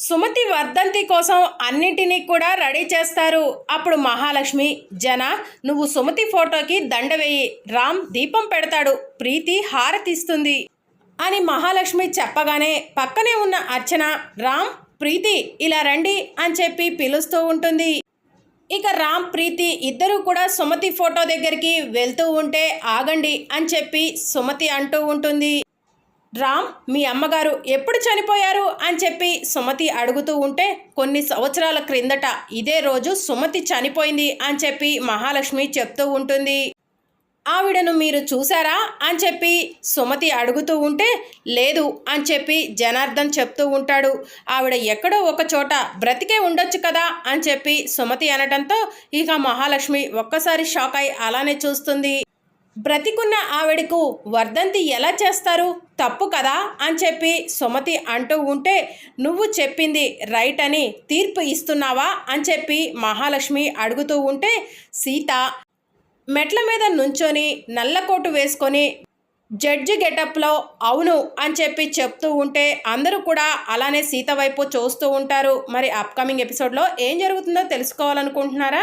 సుమతి వర్ధంతి కోసం అన్నింటినీ కూడా రెడీ చేస్తారు. అప్పుడు మహాలక్ష్మి జన నువ్వు సుమతి ఫోటోకి దండ వేయి. రామ్ దీపం పెడతాడు. ప్రీతి హారతిస్తుంది. అని మహాలక్ష్మి చెప్పగానే పక్కనే ఉన్న అర్చన రామ్ ప్రీతి ఇలా రండి అని చెప్పి పిలుస్తూ ఉంటుంది. ఇక రామ్ ప్రీతి ఇద్దరూ కూడా సుమతి ఫోటో దగ్గరికి వెళ్తూ ఉంటే ఆగండి అని చెప్పి సుమతి అంటూ ఉంటుంది. రామ్ మీ అమ్మగారు ఎప్పుడు చనిపోయారు? అని చెప్పి సుమతి అడుగుతూ ఉంటే కొన్ని సంవత్సరాల క్రిందట ఇదే రోజు సుమతి చనిపోయింది అని చెప్పి మహాలక్ష్మి చెప్తూ ఉంటుంది. ఆవిడను మీరు చూసారా అని చెప్పి సుమతి అడుగుతూ ఉంటే లేదు అని చెప్పి జనార్దన్ చెప్తూ ఉంటాడు. ఆవిడ ఎక్కడో ఒక చోట బ్రతికే ఉండొచ్చు కదా? అని చెప్పి సుమతి అనడంతో ఇక మహాలక్ష్మి ఒక్కసారి షాక్ అయి అలానే చూస్తుంది. బ్రతికున్న ఆవిడకు వర్ధంతి ఎలా చేస్తారు? తప్పు కదా అని చెప్పి సుమతి అంటూ ఉంటే నువ్వు చెప్పింది రైట్ అని తీర్పు ఇస్తున్నావా? అని చెప్పి మహాలక్ష్మి అడుగుతూ ఉంటే సీత మెట్ల మీద నుంచొని నల్లకోటు వేసుకొని జడ్జి గెటప్లో అవును అని చెప్పి చెప్తూ ఉంటే అందరూ కూడా అలానే సీత వైపు చూస్తూ ఉంటారు. మరి అప్కమింగ్ ఎపిసోడ్లో ఏం జరుగుతుందో తెలుసుకోవాలనుకుంటున్నారా?